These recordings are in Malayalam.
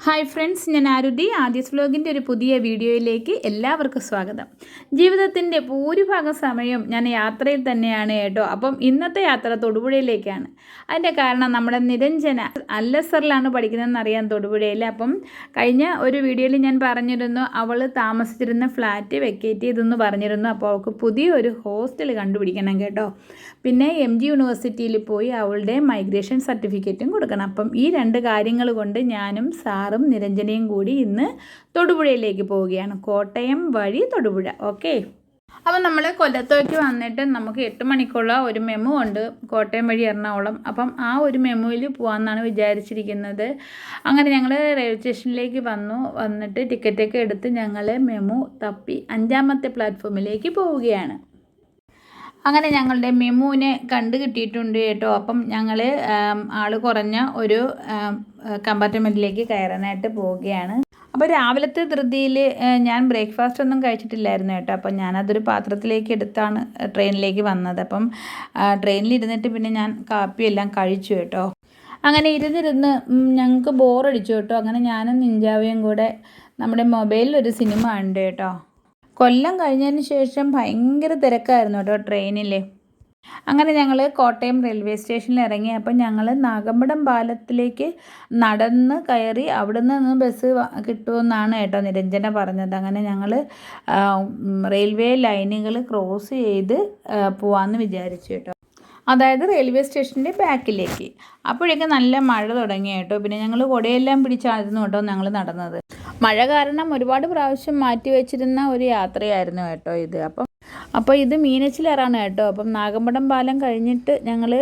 ഹായ് ഫ്രണ്ട്സ് ഞാൻ ആരുതി. ആദ്യസ് വ്ലോഗിന്റെ ഒരു പുതിയ വീഡിയോയിലേക്ക് എല്ലാവർക്കും സ്വാഗതം. ജീവിതത്തിന്റെ ഭൂരിഭാഗം സമയം ഞാൻ യാത്രയിൽ തന്നെയാണ് കേട്ടോ. അപ്പം ഇന്നത്തെ യാത്ര തൊടുപുഴയിലേക്കാണ്. അതിന്റെ കാരണം നമ്മുടെ നിരഞ്ജന അല്ലസറിലാണ് പഠിക്കുന്നതെന്ന് അറിയാം തൊടുപുഴയിൽ. അപ്പം കഴിഞ്ഞ ഒരു വീഡിയോയിൽ ഞാൻ പറഞ്ഞിരുന്നു അവൾ താമസിച്ചിരുന്ന ഫ്ലാറ്റ് വെക്കേറ്റ് ചെയ്തെന്ന് പറഞ്ഞിരുന്നു. അപ്പോൾ അവൾക്ക് പുതിയൊരു ഹോസ്റ്റൽ കണ്ടുപിടിക്കണം കേട്ടോ. പിന്നെ എം ജി യൂണിവേഴ്സിറ്റിയിൽ പോയി അവളുടെ മൈഗ്രേഷൻ സർട്ടിഫിക്കറ്റും കൊടുക്കണം. അപ്പം ഈ രണ്ട് കാര്യങ്ങൾ കൊണ്ട് ഞാനും സാറും നിരഞ്ജനയും കൂടി ഇന്ന് തൊടുപുഴയിലേക്ക് പോവുകയാണ്. കോട്ടയം വഴി തൊടുപുഴ. ഓക്കെ. അപ്പം നമ്മൾ കൊല്ലത്തേക്ക് വന്നിട്ട് നമുക്ക് എട്ട് മണിക്കുള്ള ഒരു മെമു ഉണ്ട്. കോട്ടയം വഴി എറണാകുളം. അപ്പം ആ ഒരു മെമുവിൽ പോകാമെന്നാണ് വിചാരിച്ചിരിക്കുന്നത്. അങ്ങനെ ഞങ്ങൾ റെയിൽവേ സ്റ്റേഷനിലേക്ക് വന്നു. വന്നിട്ട് ടിക്കറ്റൊക്കെ എടുത്ത് ഞങ്ങൾ മെമു തപ്പി അഞ്ചാമത്തെ പ്ലാറ്റ്ഫോമിലേക്ക് പോവുകയാണ്. അങ്ങനെ ഞങ്ങളുടെ മെമുവിനെ കണ്ടു കിട്ടിയിട്ടുണ്ട് കേട്ടോ. അപ്പം ഞങ്ങൾ ആൾ കുറഞ്ഞ ഒരു കമ്പാർട്ട്മെന്റിലേക്ക് കയറാനായിട്ട് പോവുകയാണ്. അപ്പോൾ രാവിലത്തെ ധൃതിയിൽ ഞാൻ ബ്രേക്ക്ഫാസ്റ്റ് ഒന്നും കഴിച്ചിട്ടില്ലായിരുന്നു കേട്ടോ. അപ്പം ഞാനതൊരു പാത്രത്തിലേക്ക് എടുത്താണ് ട്രെയിനിലേക്ക് വന്നത്. അപ്പം ട്രെയിനിൽ ഇരുന്നിട്ട് പിന്നെ ഞാൻ കാപ്പിയെല്ലാം കഴിച്ചു കേട്ടോ. അങ്ങനെ ഇരുന്നിരുന്ന് ഞങ്ങൾക്ക് ബോറടിച്ചു കേട്ടോ. അങ്ങനെ ഞാനും നിഞ്ചാവയും കൂടെ നമ്മുടെ മൊബൈലിൽ ഒരു സിനിമ ഉണ്ട് കേട്ടോ. കൊല്ലം കഴിഞ്ഞതിന് ശേഷം ഭയങ്കര തിരക്കായിരുന്നു കേട്ടോ ട്രെയിനിൽ അങ്ങനെ ഞങ്ങൾ കോട്ടയം റെയിൽവേ സ്റ്റേഷനിൽ ഇറങ്ങി. അപ്പം ഞങ്ങൾ നാഗമ്പടം പാലത്തിലേക്ക് നടന്ന് കയറി അവിടെ നിന്ന് ബസ് കിട്ടുമെന്നാണ് കേട്ടോ നിരഞ്ജന പറഞ്ഞത്. അങ്ങനെ ഞങ്ങൾ റെയിൽവേ ലൈനുകൾ ക്രോസ് ചെയ്ത് പോവാമെന്ന് വിചാരിച്ചു കേട്ടോ. അതായത് റെയിൽവേ സ്റ്റേഷന്റെ ബാക്കിലേക്ക് അപ്പോഴേക്കും നല്ല മഴ തുടങ്ങി കേട്ടോ. പിന്നെ ഞങ്ങൾ കുടയെല്ലാം പിടിച്ചായിരുന്നു കേട്ടോ ഞങ്ങൾ നടന്നത്. മഴ കാരണം ഒരുപാട് പ്രാവശ്യം മാറ്റി വെച്ചിരുന്ന ഒരു യാത്രയായിരുന്നു കേട്ടോ ഇത്. അപ്പം അപ്പോൾ ഇത് മീനച്ചിലാറാണ് കേട്ടോ. അപ്പം നാഗമ്പടം പാലം കഴിഞ്ഞിട്ട് ഞങ്ങൾ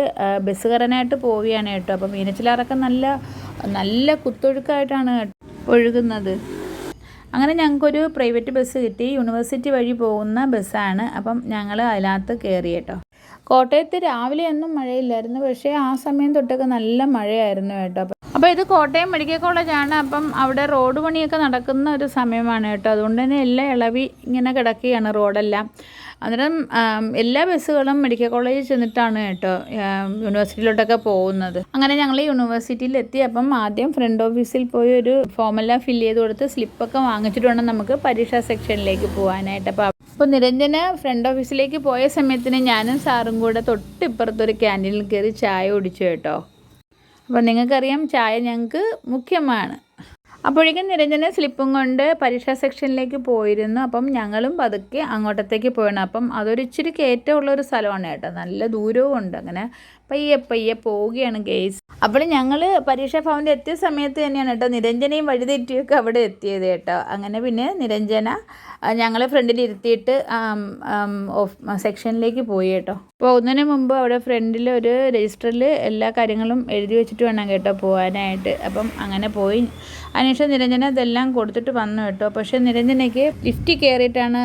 ബസ് കയറാനായിട്ട് പോവുകയാണ് കേട്ടോ. അപ്പം മീനച്ചിലാറൊക്കെ നല്ല നല്ല കുത്തൊഴുക്കായിട്ടാണ് ഒഴുകുന്നത്. അങ്ങനെ ഞങ്ങൾക്കൊരു പ്രൈവറ്റ് ബസ് കിട്ടി. യൂണിവേഴ്സിറ്റി വഴി പോകുന്ന ബസ്സാണ് അപ്പം ഞങ്ങൾ അതിനകത്ത് കയറി കേട്ടോ. കോട്ടയത്ത് രാവിലെയൊന്നും മഴയില്ലായിരുന്നു. പക്ഷേ ആ സമയം തൊട്ടൊക്കെ നല്ല മഴയായിരുന്നു കേട്ടോ. അപ്പോൾ ഇത് കോട്ടയം മെഡിക്കൽ കോളേജാണ്. അപ്പം അവിടെ റോഡ് പണിയൊക്കെ നടക്കുന്ന ഒരു സമയമാണ് കേട്ടോ. അതുകൊണ്ട് തന്നെ എല്ലാം ഇളവി ഇങ്ങനെ കിടക്കുകയാണ് റോഡെല്ലാം. അന്നേരം എല്ലാ ബസ്സുകളും മെഡിക്കൽ കോളേജിൽ ചെന്നിട്ടാണ് കേട്ടോ യൂണിവേഴ്സിറ്റിയിലോട്ടൊക്കെ പോകുന്നത്. അങ്ങനെ ഞങ്ങൾ യൂണിവേഴ്സിറ്റിയിൽ എത്തി അപ്പം ആദ്യം ഫ്രണ്ട് ഓഫീസിൽ പോയി ഒരു ഫോമെല്ലാം ഫില്ല് ചെയ്ത് കൊടുത്ത് സ്ലിപ്പൊക്കെ വാങ്ങിച്ചിട്ട് വേണം നമുക്ക് പരീക്ഷാ സെക്ഷനിലേക്ക് പോകാനായിട്ട്. അപ്പോൾ അപ്പോൾ നിരഞ്ജന ഫ്രണ്ട് ഓഫീസിലേക്ക് പോയ സമയത്തിന് ഞാനും സാറും കൂടെ തൊട്ടിപ്പുറത്തൊരു ക്യാന്റീനിൽ കയറി ചായ കുടിച്ചു കേട്ടോ. അപ്പോൾ നിങ്ങൾക്കറിയാം ചായ ഞങ്ങൾക്ക് മുഖ്യമാണ്. അപ്പോഴേക്കും നിരഞ്ജന സ്ലിപ്പും കൊണ്ട് പരീക്ഷാ സെക്ഷനിലേക്ക് പോയിരുന്നു. അപ്പം ഞങ്ങളും പതുക്കെ അങ്ങോട്ടത്തേക്ക് പോയണം. അപ്പം അതൊരു ഇച്ചിരി കയറ്റമുള്ളൊരു സ്ഥലമാണ് കേട്ടോ. നല്ല ദൂരവും ഉണ്ട് അങ്ങനെ. പയ്യെ പയ്യെ പോവുകയാണ് ഗെയ്സ് അപ്പോൾ ഞങ്ങൾ പരീക്ഷാ ഭവനിൽ എത്തിയ സമയത്ത് തന്നെയാണ് കേട്ടോ നിരഞ്ജനയും വഴിതെറ്റിയൊക്കെ അവിടെ എത്തിയത് കേട്ടോ. അങ്ങനെ പിന്നെ നിരഞ്ജന ഞങ്ങളെ ഫ്രണ്ടിൽ ഇരുത്തിയിട്ട് സെക്ഷനിലേക്ക് പോയി കേട്ടോ. പോകുന്നതിന് മുമ്പ് അവിടെ ഫ്രണ്ടിൽ ഒരു രജിസ്റ്ററിൽ എല്ലാ കാര്യങ്ങളും എഴുതി വെച്ചിട്ട് വേണം കേട്ടോ പോകാനായിട്ട്. അപ്പം അങ്ങനെ പോയി. അതിനുശേഷം നിരഞ്ജന ഇതെല്ലാം കൊടുത്തിട്ട് വന്നു കേട്ടോ. പക്ഷേ നിരഞ്ജനയ്ക്ക് ലിഫ്റ്റ് കയറിയിട്ടാണ്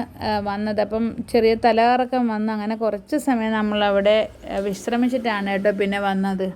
വന്നത്. അപ്പം ചെറിയ തലകറക്കം വന്ന് അങ്ങനെ കുറച്ച് സമയം നമ്മളവിടെ വിശ്രമിച്ചിട്ടാണ് കേട്ടോ പിന്നെ വന്നത്.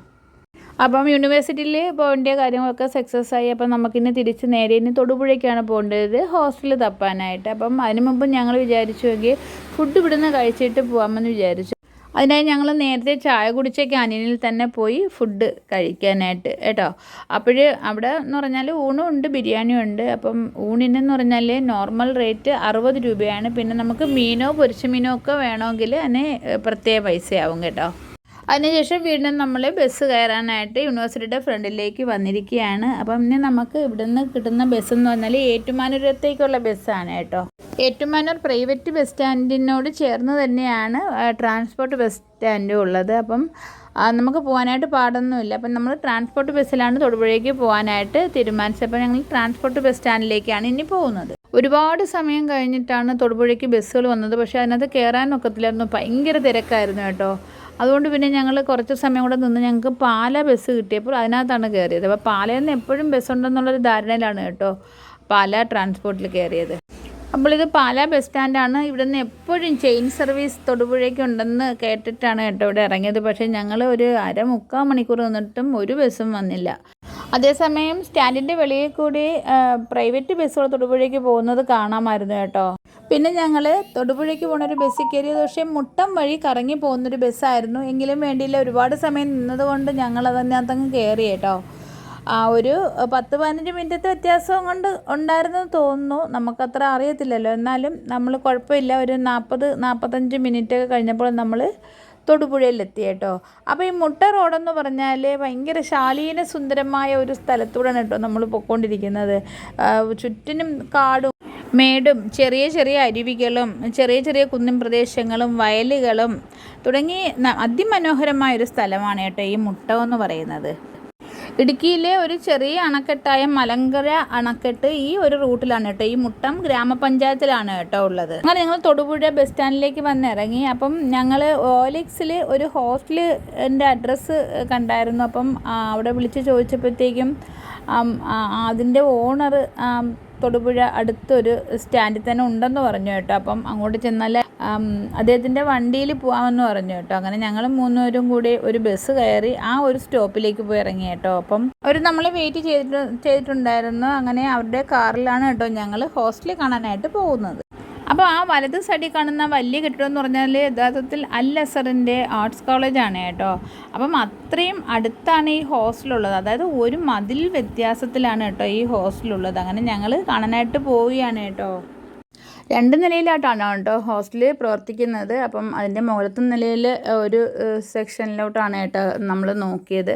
അപ്പം യൂണിവേഴ്സിറ്റിയിൽ പോകേണ്ട കാര്യങ്ങളൊക്കെ സക്സസ് ആയി. അപ്പം നമുക്കിന്ന് തിരിച്ച് നേരെ ഇനി തൊടുപുഴയ്ക്കാണ് പോകേണ്ടത്. ഹോസ്റ്റൽ തപ്പാനായിട്ട്. അപ്പം അതിന് മുമ്പ് ഞങ്ങൾ വിചാരിച്ചു എങ്കിൽ ഫുഡ് ഇവിടുന്ന് കഴിച്ചിട്ട് പോകാമെന്ന് വിചാരിച്ചു. അതിനായി ഞങ്ങൾ നേരത്തെ ചായ കുടിച്ച ക്യാന്റീനിൽ തന്നെ പോയി ഫുഡ് കഴിക്കാനായിട്ട്. കേട്ടോ? അപ്പോൾ അവിടെ എന്ന് പറഞ്ഞാൽ ഊണും ഉണ്ട് ബിരിയാണിയും ഉണ്ട് അപ്പം ഊണിനെന്ന് പറഞ്ഞാൽ നോർമൽ റേറ്റ് അറുപത് രൂപയാണ്. പിന്നെ നമുക്ക് മീനോ പൊരിച്ച മീനോ ഒക്കെ വേണമെങ്കിൽ അതിന് പ്രത്യേക പൈസയാവും കേട്ടോ? അതിനുശേഷം വീണ്ടും നമ്മൾ ബസ് കയറാനായിട്ട് യൂണിവേഴ്സിറ്റിയുടെ ഫ്രണ്ടിലേക്ക് വന്നിരിക്കുകയാണ്. അപ്പം ഇനി നമുക്ക് ഇവിടുന്ന് കിട്ടുന്ന ബസ് എന്ന് പറഞ്ഞാൽ ഏറ്റുമാനൂരത്തേക്കുള്ള ബസ്സാണ് കേട്ടോ. ഏറ്റുമാനൂർ പ്രൈവറ്റ് ബസ് സ്റ്റാൻഡിനോട് ചേർന്ന് തന്നെയാണ് ട്രാൻസ്പോർട്ട് ബസ് സ്റ്റാൻഡും ഉള്ളത്. അപ്പം നമുക്ക് പോകാനായിട്ട് പാടൊന്നുമില്ല. അപ്പം നമ്മൾ ട്രാൻസ്പോർട്ട് ബസ്സിലാണ് തൊടുപുഴയ്ക്ക് പോകാനായിട്ട് തീരുമാനിച്ചത്. അപ്പം ഞങ്ങൾ ട്രാൻസ്പോർട്ട് ബസ് സ്റ്റാൻഡിലേക്കാണ് ഇനി പോകുന്നത്. ഒരുപാട് സമയം കഴിഞ്ഞിട്ടാണ് തൊടുപുഴയ്ക്ക് ബസ്സുകൾ വന്നത്. പക്ഷേ അതിനകത്ത് കയറാനൊക്കത്തില്ലായിരുന്നു ഭയങ്കര തിരക്കായിരുന്നു കേട്ടോ. അതുകൊണ്ട് പിന്നെ ഞങ്ങൾ കുറച്ച് സമയം കൂടെ നിന്ന് ഞങ്ങൾക്ക് പാല ബസ് കിട്ടിയപ്പോൾ അതിനകത്താണ് കയറിയത് അപ്പോൾ പാലയിൽ നിന്ന് എപ്പോഴും ബസ് ഉണ്ടെന്നുള്ളൊരു ധാരണയിലാണ് കേട്ടോ പാല ട്രാൻസ്പോർട്ടിൽ കയറിയത്. അപ്പോൾ ഇത് പാല ബസ് സ്റ്റാൻഡാണ്. ഇവിടെ നിന്ന് എപ്പോഴും ചെയിൻ സർവീസ് തൊടുപുഴയ്ക്ക് ഉണ്ടെന്ന് കേട്ടിട്ടാണ് കേട്ടോ ഇവിടെ ഇറങ്ങിയത്. പക്ഷേ ഞങ്ങൾ ഒരു അര മുക്കാൽ മണിക്കൂർ നിന്നിട്ടും ഒരു ബസ്സും വന്നില്ല. അതേസമയം സ്റ്റാൻഡിന്റെ വെളിയിൽ കൂടി പ്രൈവറ്റ് ബസ്സുകൾ തൊടുപുഴയ്ക്ക് പോകുന്നത് കാണാമായിരുന്നു കേട്ടോ. പിന്നെ ഞങ്ങൾ തൊടുപുഴയ്ക്ക് പോകുന്ന ഒരു ബസ്സിൽ കയറിയത് പക്ഷേ മുട്ടം വഴി കറങ്ങി പോകുന്നൊരു ബസ്സായിരുന്നു. എങ്കിലും വേണ്ടിയില്ല ഒരുപാട് സമയം നിന്നതുകൊണ്ട് ഞങ്ങൾ അതിനകത്തങ്ങ് കയറി കേട്ടോ. ആ ഒരു പത്ത് പതിനഞ്ച് മിനിറ്റത്തെ വ്യത്യാസം കൊണ്ട് ഉണ്ടായിരുന്നെന്ന് തോന്നുന്നു. നമുക്കത്ര അറിയത്തില്ലല്ലോ. എന്നാലും നമ്മൾ കുഴപ്പമില്ല. ഒരു നാൽപ്പത് നാൽപ്പത്തഞ്ച് മിനിറ്റ് കഴിഞ്ഞപ്പോൾ നമ്മൾ തൊടുപുഴയിലെത്തി കേട്ടോ അപ്പോൾ ഈ മുട്ട റോഡെന്ന് പറഞ്ഞാൽ ഭയങ്കര ശാലീന സുന്ദരമായ ഒരു സ്ഥലത്തൂടെയാണ് കേട്ടോ നമ്മൾ പൊയ്ക്കൊണ്ടിരിക്കുന്നത് ചുറ്റിനും കാടും മേടും ചെറിയ ചെറിയ അരുവികളും ചെറിയ ചെറിയ കുന്നിൻ പ്രദേശങ്ങളും വയലുകളും തുടങ്ങി അതിമനോഹരമായൊരു സ്ഥലമാണ് കേട്ടോ ഈ മുട്ട എന്ന് പറയുന്നത്. ഇടുക്കിയിലെ ഒരു ചെറിയ അണക്കെട്ടായ മലങ്കര അണക്കെട്ട് ഈ ഒരു റൂട്ടിലാണ് കേട്ടോ. ഈ മുട്ടം ഗ്രാമപഞ്ചായത്തിലാണ് കേട്ടോ ഉള്ളത്. അങ്ങനെ ഞങ്ങൾ തൊടുപുഴ ബസ് സ്റ്റാൻഡിലേക്ക് വന്ന് ഇറങ്ങി അപ്പം ഞങ്ങൾ ഓലിക്സിൽ ഒരു ഹോസ്റ്റലിന്റെ അഡ്രസ്സ് കണ്ടായിരുന്നു. അപ്പം അവിടെ വിളിച്ച് ചോദിച്ചപ്പോഴത്തേക്കും അതിന്റെ ഓണർ തൊടുപുഴ അടുത്തൊരു സ്റ്റാൻഡിൽ തന്നെ ഉണ്ടെന്ന് പറഞ്ഞു കേട്ടോ. അപ്പം അങ്ങോട്ട് ചെന്നാൽ അദ്ദേഹത്തിന്റെ വണ്ടിയിൽ പോകാമെന്ന് പറഞ്ഞു കേട്ടോ. അങ്ങനെ ഞങ്ങൾ മൂന്നുപേരും കൂടി ഒരു ബസ് കയറി ആ ഒരു സ്റ്റോപ്പിലേക്ക് പോയി ഇറങ്ങി കേട്ടോ. അപ്പം അവർ നമ്മൾ വെയിറ്റ് ചെയ്തിട്ട് ചെയ്തിട്ടുണ്ടായിരുന്നു. അങ്ങനെ അവരുടെ കാറിലാണ് കേട്ടോ ഞങ്ങൾ ഹോസ്റ്റലിൽ കാണാനായിട്ട് പോകുന്നത്. അപ്പോൾ ആ വലത് സൈഡിൽ കാണുന്ന വലിയ കെട്ടിടം എന്ന് പറഞ്ഞാൽ യഥാർത്ഥത്തിൽ അൽ അസറിന്റെ ആർട്സ് കോളേജാണ് കേട്ടോ. അപ്പം അത്രയും അടുത്താണ് ഈ ഹോസ്റ്റലുള്ളത്. അതായത് ഒരു മതിൽ വ്യത്യാസത്തിലാണ് കേട്ടോ ഈ ഹോസ്റ്റലുള്ളത്. അങ്ങനെ ഞങ്ങൾ കാണാനായിട്ട് പോവുകയാണ് കേട്ടോ. രണ്ട് നിലയിലായിട്ടാണ് കേട്ടോ ഹോസ്റ്റലിൽ പ്രവർത്തിക്കുന്നത്. അപ്പം അതിന്റെ മുകളത്തെ നിലയിൽ ഒരു സെക്ഷനിലോട്ടാണ് കേട്ടോ നമ്മൾ നോക്കിയത്.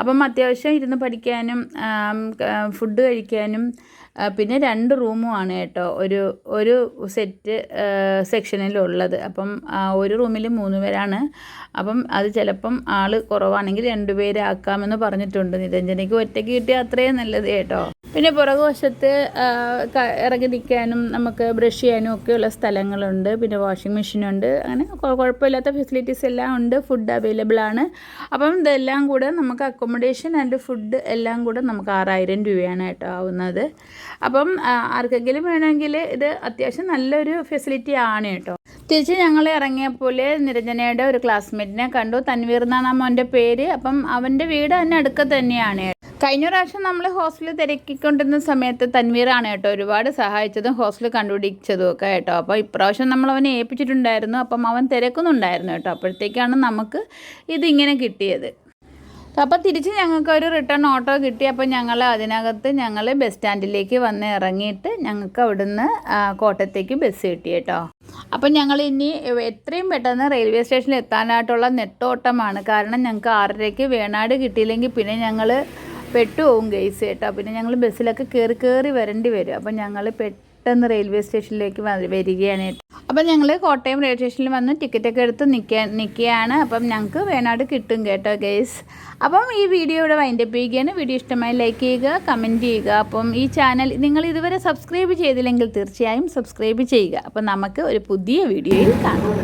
അപ്പം അത്യാവശ്യം ഇരുന്ന് പഠിക്കാനും ഫുഡ് കഴിക്കാനും പിന്നെ രണ്ട് റൂമുമാണ് കേട്ടോ ഒരു ഒരു സെറ്റ് സെക്ഷനിലുള്ളത്. അപ്പം ഒരു റൂമിൽ മൂന്ന് പേരാണ്. അപ്പം അത് ചിലപ്പം ആൾ കുറവാണെങ്കിൽ രണ്ട് പേരാക്കാമെന്ന് പറഞ്ഞിട്ടുണ്ട് നിരഞ്ജനയ്ക്ക്. ഒറ്റയ്ക്ക് കിട്ടിയാൽ അത്രയും നല്ലത് കേട്ടോ. പിന്നെ പുറകുവശത്ത് ഇറങ്ങി നിൽക്കാനും നമുക്ക് ബ്രഷ് ചെയ്യാനും ഒക്കെയുള്ള സ്ഥലങ്ങളുണ്ട്. പിന്നെ വാഷിംഗ് മെഷീനുണ്ട് അങ്ങനെ കുഴപ്പമില്ലാത്ത ഫെസിലിറ്റീസ് എല്ലാം ഉണ്ട്. ഫുഡ് അവൈലബിൾ ആണ്. അപ്പം ഇതെല്ലാം കൂടെ നമുക്ക് അക്കോമഡേഷൻ ആൻഡ് ഫുഡ് എല്ലാം കൂടെ നമുക്ക് ആറായിരം രൂപയാണ് കേട്ടോ ആവുന്നത്. അപ്പം ആർക്കെങ്കിലും വേണമെങ്കിൽ ഇത് അത്യാവശ്യം നല്ലൊരു ഫെസിലിറ്റി ആണ് കേട്ടോ. തിരിച്ച് ഞങ്ങൾ ഇറങ്ങിയപ്പോൾ നിരഞ്ജനയുടെ ഒരു ക്ലാസ്മേറ്റിനെ കണ്ടു. തൻവീർ എന്നാണ് മോന്റെ പേര്. അപ്പം അവന്റെ വീട് തന്നെ അടുക്ക തന്നെയാണ് കഴിഞ്ഞ പ്രാവശ്യം നമ്മൾ ഹോസ്റ്റലിൽ തിരക്കിക്കൊണ്ടിരുന്ന സമയത്ത് തൻവീറാണ് കേട്ടോ ഒരുപാട് സഹായിച്ചതും ഹോസ്റ്റൽ കണ്ടുപിടിച്ചതും ഒക്കെ കേട്ടോ. അപ്പോൾ ഇപ്രാവശ്യം നമ്മൾ അവനെ ഏൽപ്പിച്ചിട്ടുണ്ടായിരുന്നു. അപ്പം അവൻ തിരക്കുന്നുണ്ടായിരുന്നു കേട്ടോ. അപ്പോഴത്തേക്കാണ് നമുക്ക് ഇതിങ്ങനെ കിട്ടിയത്. അപ്പോൾ തിരിച്ച് ഞങ്ങൾക്ക് ഒരു റിട്ടേൺ ഓട്ടോ കിട്ടി. അപ്പോൾ ഞങ്ങൾ അതിനകത്ത് ഞങ്ങൾ ബസ് സ്റ്റാൻഡിലേക്ക് വന്ന് ഇറങ്ങിയിട്ട് ഞങ്ങൾക്ക് അവിടുന്ന് കോട്ടയത്തേക്ക് ബസ് കിട്ടി കേട്ടോ. അപ്പം ഞങ്ങൾ ഇനി എത്രയും പെട്ടെന്ന് റെയിൽവേ സ്റ്റേഷനിൽ എത്താനായിട്ടുള്ള നെട്ടോട്ടമാണ്. കാരണം ഞങ്ങൾക്ക് ആറരയ്ക്ക് വേണാട് കിട്ടിയില്ലെങ്കിൽ പിന്നെ ഞങ്ങൾ പെട്ടുപോകും ഗെയ്സ് കേട്ടോ. പിന്നെ ഞങ്ങൾ ബസ്സിലൊക്കെ കയറി കയറി വരേണ്ടി വരും. അപ്പം ഞങ്ങൾ പെട്ടെന്ന് റെയിൽവേ സ്റ്റേഷനിലേക്ക് വരികയാണ് അപ്പം ഞങ്ങൾ കോട്ടയം റെയിൽവേ സ്റ്റേഷനിൽ വന്ന് ടിക്കറ്റൊക്കെ എടുത്ത് നിൽക്കാൻ നിൽക്കുകയാണ് അപ്പം ഞങ്ങൾക്ക് വേണാട് കിട്ടും കേട്ടോ ഗെയ്സ് അപ്പം ഈ വീഡിയോ ഇവിടെ വൈൻഡപ്പ് ചെയ്യുകയാണ്. വീഡിയോ ഇഷ്ടമായി ലൈക്ക് ചെയ്യുക കമന്റ് ചെയ്യുക. അപ്പം ഈ ചാനൽ നിങ്ങൾ ഇതുവരെ സബ്സ്ക്രൈബ് ചെയ്തില്ലെങ്കിൽ തീർച്ചയായും സബ്സ്ക്രൈബ് ചെയ്യുക. അപ്പം നമുക്ക് ഒരു പുതിയ വീഡിയോയിൽ കാണാം.